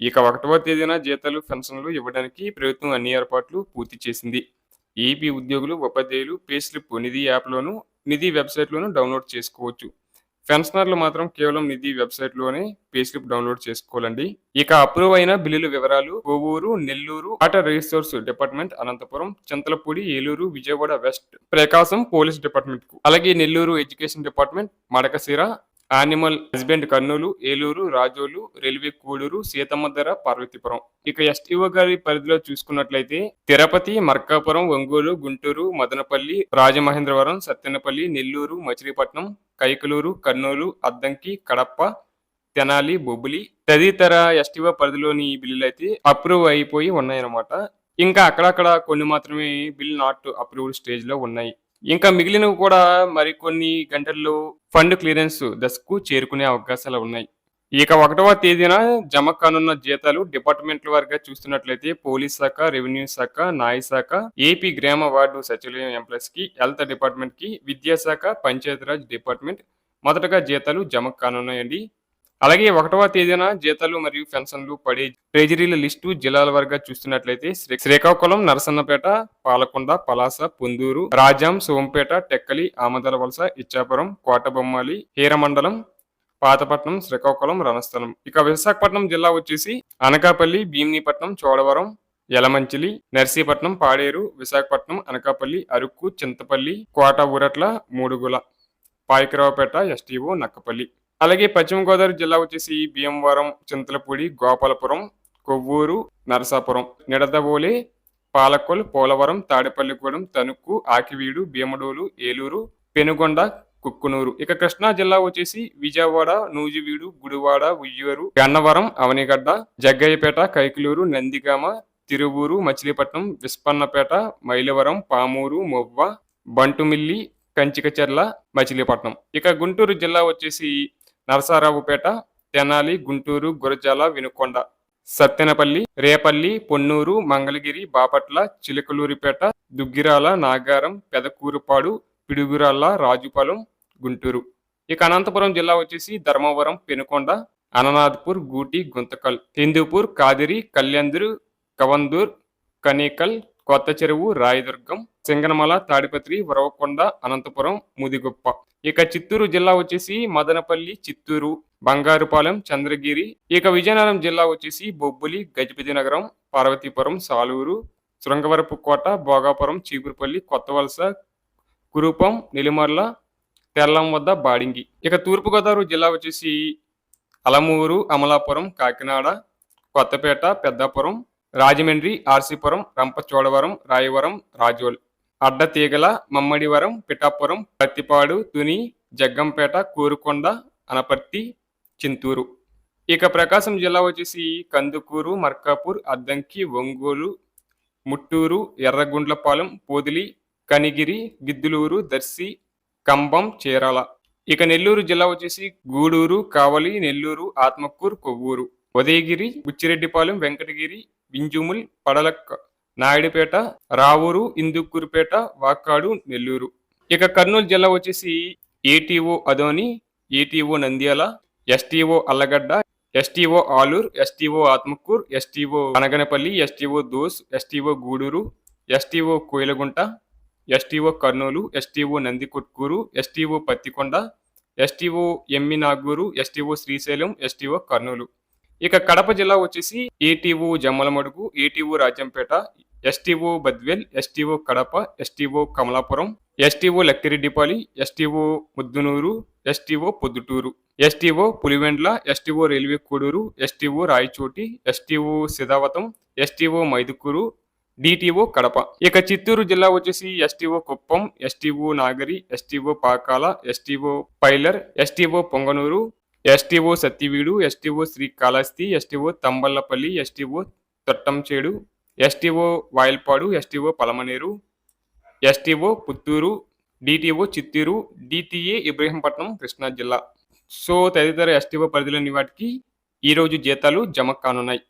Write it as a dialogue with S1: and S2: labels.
S1: ఇక ఒకటవ తేదీన జీతాలు పెన్షన్లు ఇవ్వడానికి ప్రభుత్వం అన్ని ఏర్పాట్లు పూర్తి చేసింది. ఏపీ ఉద్యోగులు ఉపాధ్యాయులు పే స్లిప్ నిధి యాప్లోను నిధి వెబ్సైట్లోను డౌన్లోడ్ చేసుకోవచ్చు. పెన్షనర్లు మాత్రం కేవలం నిధి వెబ్సైట్లోనే పే స్లిప్ డౌన్లోడ్ చేసుకోవాలండి. ఇక అప్రూవ్ అయిన బిల్లుల వివరాలు Kovvur Nellore water resource department Anantapur Chintalapudi Eluru Vijayawada west Prakasam police డిపార్ట్మెంట్కు అలాగే Nellore education department Madakasira animal husband Kurnool Eluru Razole railway Koduru Seethammadhara Parvathipuram. ఇక ఎస్టీఓ గారి పరిధిలో చూసుకున్నట్లయితే తిరుపతి మర్కాపురం ఒంగోలు గుంటూరు మదనపల్లి రాజమహేంద్రవరం సత్తెనపల్లి నెల్లూరు మచిలీపట్నం కైకలూరు కర్నూలు అద్దంకి కడప తెనాలి బొబ్బులి తదితర ఎస్టీఓ పరిధిలోని ఈ బిల్లులు అయితే అప్రూవ్ అయిపోయి ఉన్నాయన్నమాట. ఇంకా అక్కడక్కడ కొన్ని మాత్రమే బిల్ నాట్ అప్రూవ్డ్ స్టేజ్లో ఉన్నాయి. ఇంకా మిగిలినవి కూడా మరికొన్ని గంటల్లో ఫండ్ క్లియరెన్స్ దశకు చేరుకునే అవకాశాలు ఉన్నాయి. ఇక ఒకటవ తేదీన జమ కానున్న జీతాలు డిపార్ట్మెంట్ల వారిగా చూస్తున్నట్లయితే పోలీస్ శాఖ రెవెన్యూ శాఖ న్యాయ శాఖ ఏపీ గ్రామ వార్డు సచివాలయం ఎంప్లాయీస్కి హెల్త్ డిపార్ట్మెంట్కి విద్యాశాఖ పంచాయతీరాజ్ డిపార్ట్మెంట్ మొదటగా జీతాలు జమ కానున్నాయండి. అలాగే ఒకటవ తేదీన జీతాలు మరియు పెన్షన్లు పడే ట్రెజరీల లిస్టు జిల్లాల వారిగా చూస్తున్నట్లయితే శ్రీ- శ్రీకాకుళం నరసన్నపేట పాలకొండ పలాస పొందూరు రాజాం సోంపేట టెక్కలి ఆమదల వలస ఇచ్చాపురం కోటబొమ్మాలి హీరమండలం పాతపట్నం శ్రీకాకుళం రణస్థలం. ఇక విశాఖపట్నం జిల్లా వచ్చేసి అనకాపల్లి భీమినిపట్నం చోడవరం యలమంచిలి నర్సీపట్నం పాడేరు విశాఖపట్నం అనకాపల్లి అరకు చింతపల్లి కోట ఊరట్ల మూడుగుల పాయకరావుపేట ఎస్టీఓ నక్కపల్లి. అలాగే పశ్చిమ గోదావరి జిల్లా వచ్చేసి భీమవరం చింతలపూడి గోపాలపురం కొవ్వూరు నరసాపురం నిడదవోలి పాలకొల్ పోలవరం తాడేపల్లిగూడెం తణుకు ఆకివీడు భీమడోలు ఏలూరు పెనుగొండ కుక్కునూరు. ఇక కృష్ణా జిల్లా వచ్చేసి విజయవాడ నూజివీడు గుడివాడ ఉయ్యూరు గన్నవరం అవనిగడ్డ జగ్గయ్యపేట కైకలూరు నందిగామ తిరువూరు మచిలీపట్నం విస్పన్నపేట మైలవరం పామూరు మొవ్వ బంటుమిల్లి కంచికచెర్ల మచిలీపట్నం. ఇక గుంటూరు జిల్లా వచ్చేసి నరసారావుపేట తెనాలి గుంటూరు గురజాల వినుకొండ సత్తెనపల్లి రేపల్లి పొన్నూరు మంగళగిరి బాపట్ల చిలకలూరిపేట దుగ్గిరాల నాగారం పెదకూరుపాడు పిడుగురాళ్ళ రాజుపాలెం గుంటూరు. ఇక అనంతపురం జిల్లా వచ్చేసి ధర్మవరం పెనుకొండ అననాథ్పూర్ గూటి గుంతకల్ హిందూపూర్ కాదిరి కళ్యాణ్దూర్ కవందూర్ కనేకల్ కొత్త చెరువు రాయదుర్గం సింగనమల తాడిపత్రి వరవకొండ అనంతపురం ముదిగుప్ప. ఇక చిత్తూరు జిల్లా వచ్చేసి మదనపల్లి చిత్తూరు బంగారుపాలెం చంద్రగిరి. ఇక విజయనగరం జిల్లా వచ్చేసి బొబ్బులి గజపతినగరం పార్వతీపురం సాలూరు శృంగవరపు కోట భోగాపురం చీపురుపల్లి కొత్తవలస కురూపం నిలిమర్ల తెల్లం వద్ద బాడింగి. ఇక తూర్పుగోదావరి జిల్లా వచ్చేసి అలమూరు అమలాపురం కాకినాడ కొత్తపేట పెద్దాపురం రాజమండ్రి ఆర్సీపురం రంపచోడవరం రాయవరం రాజోల్. అడ్డతీగల మమ్మడివరం పిఠాపురం పత్తిపాడు తుని జగ్గంపేట కూరుకొండ అనపర్తి చింతూరు. ఇక ప్రకాశం జిల్లా వచ్చేసి కందుకూరు మర్కాపూర్ అద్దంకి ఒంగోలు ముట్టూరు ఎర్రగుండ్లపాలెం పోదిలి కనిగిరి గిద్దులూరు దర్శి కంబం చీరాల. ఇక నెల్లూరు జిల్లా వచ్చేసి గూడూరు కావలి నెల్లూరు ఆత్మకూరు కొవ్వూరు. ఉదయగిరి బుచ్చిరెడ్డిపాలెం వెంకటగిరి వింజుముల్ పడలక్క నాయుడుపేట రావూరు ఇందుకూరుపేట వాకాడు నెల్లూరు. ఇక కర్నూలు జిల్లా వచ్చేసి ATO Adoni ATO Nandyal STO Allagadda STO Alur STO Atmakur STO Anaganapalli STO Dhone STO Gudur STO Koilkuntla STO Kurnool STO Nandikotkur STO Pattikonda STO Yemmiganur STO Srisailam STO Kurnool. ఇక కడప జిల్లా వచ్చేసి ATO Jammalamadugu ATO Rajampet STO Badvel STO Kadapa STO Kamalapuram STO Lakkireddipalli STO Muddanur STO Proddatur STO Pulivendula STO railway Koduru STO Rayachoti STO Siddhavatam STO Mydukur DTO Kadapa. ఇక చిత్తూరు జిల్లా వచ్చేసి STO Kuppam STO Nagari STO Pakala STO Pileru STO Punganur STO Satyavedu STO Sri Kalahasti STO Thamballapalle STO Thottambedu STO Vayalpadu STO Palamaner STO Puttur DTO Chittoor DTA Ibrahimpatnam Krishna జిల్లా. So తదితర STO పరిధిలోని వాటికి ఈరోజు జీతాలు జమ కానున్నాయి.